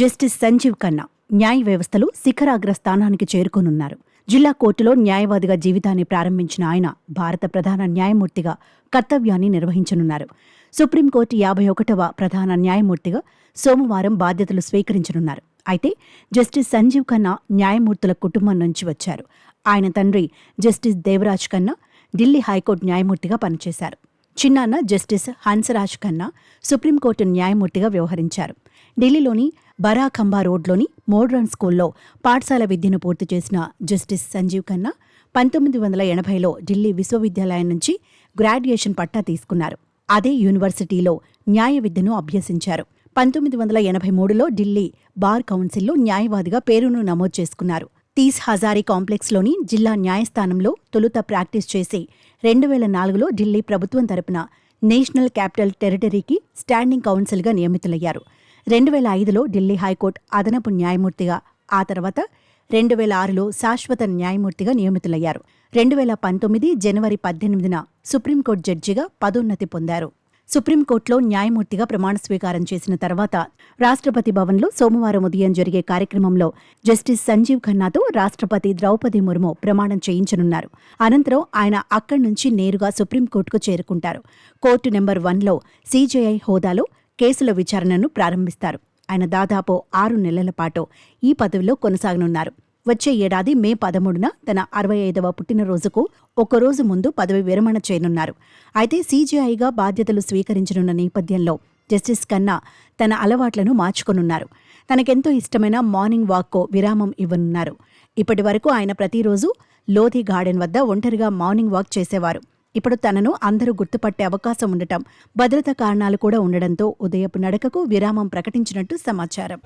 Justice Sanjeev Khanna న్యాయ వ్యవస్థలో శిఖరాగ్ర స్థానానికి చేరుకోనున్నారు. జిల్లా కోర్టులో న్యాయవాదిగా జీవితాన్ని ప్రారంభించిన ఆయన భారత ప్రధాన న్యాయమూర్తిగా కర్తవ్యాన్ని నిర్వహించనున్నారు. సుప్రీంకోర్టు యాభై ఒకటవ ప్రధాన న్యాయమూర్తిగా సోమవారం బాధ్యతలు స్వీకరించనున్నారు. అయితే జస్టిస్ సంజీవ్ ఖన్నా న్యాయమూర్తుల కుటుంబం నుంచి వచ్చారు. ఆయన తండ్రి justice Devraj Khanna Delhi high court న్యాయమూర్తిగా పనిచేశారు. చిన్నాన్న జస్టిస్ హన్సరాజ్ ఖన్నా సుప్రీంకోర్టు న్యాయమూర్తిగా వ్యవహరించారు. ఢిల్లీలోని బరాఖంబా రోడ్లోని మోడ్రన్ స్కూల్లో పాఠశాల విద్యను పూర్తి చేసిన జస్టిస్ సంజీవ్ ఖన్నా పంతొమ్మిది వందల ఎనభైలో ఢిల్లీ విశ్వవిద్యాలయం నుంచి గ్రాడ్యుయేషన్ పట్టా తీసుకున్నారు. అదే యూనివర్సిటీలో న్యాయ విద్యను అభ్యసించారు. పంతొమ్మిది వందల ఎనభై మూడులో ఢిల్లీ బార్ కౌన్సిల్లో న్యాయవాదిగా పేరును నమోదు చేసుకున్నారు. తీస్ హజారీ కాంప్లెక్స్లోని జిల్లా న్యాయస్థానంలో తొలుత ప్రాక్టీస్ చేసి రెండు వేల నాలుగులో ఢిల్లీ ప్రభుత్వం తరపున నేషనల్ క్యాపిటల్ టెరిటరీకి స్టాండింగ్ కౌన్సిల్గా నియమితులయ్యారు. రెండు వేల ఐదులో ఢిల్లీ హైకోర్టు అదనపు న్యాయమూర్తిగా ఆ తర్వాత రెండు వేల ఆరులో శాశ్వత న్యాయమూర్తిగా నియమితులయ్యారు. రెండు వేల పంతొమ్మిది జనవరి పద్దెనిమిదిన సుప్రీంకోర్టు జడ్జిగా పదోన్నతి పొందారు. సుప్రీంకోర్టులో న్యాయమూర్తిగా ప్రమాణ స్వీకారం చేసిన తర్వాత రాష్ట్రపతి భవన్లో సోమవారం ఉదయం జరిగే కార్యక్రమంలో జస్టిస్ సంజీవ్ ఖన్నాతో రాష్ట్రపతి ద్రౌపది ముర్ము ప్రమాణం చేయించనున్నారు. అనంతరం ఆయన అక్కడి నుంచి నేరుగా సుప్రీంకోర్టుకు చేరుకుంటారు. కోర్టు నెంబర్ వన్లో సీజేఐ హోదాలో కేసుల విచారణను ప్రారంభిస్తారు. ఆయన దాదాపు ఆరు నెలల పాటు ఈ పదవిలో కొనసాగనున్నారు. వచ్చే ఏడాది మే పదమూడున తన అరవై ఐదవ పుట్టినరోజుకు ఒక్కరోజు ముందు పదవి విరమణ చేయనున్నారు. అయితే సీజీఐగా బాధ్యతలు స్వీకరించనున్న నేపథ్యంలో జస్టిస్ కన్నా తన అలవాట్లను మార్చుకొనున్నారు. తనకెంతో ఇష్టమైన మార్నింగ్ వాక్కో విరామం ఇవ్వనున్నారు. ఇప్పటి వరకు ఆయన ప్రతిరోజు లోధి గార్డెన్ వద్ద ఒంటరిగా మార్నింగ్ వాక్ చేసేవారు. ఇప్పుడు తనను అందరూ గుర్తుపట్టే అవకాశం ఉండటం భద్రతా కారణాలు కూడా ఉండడంతో ఉదయపు నడకకు విరామం ప్రకటించినట్టు సమాచారం.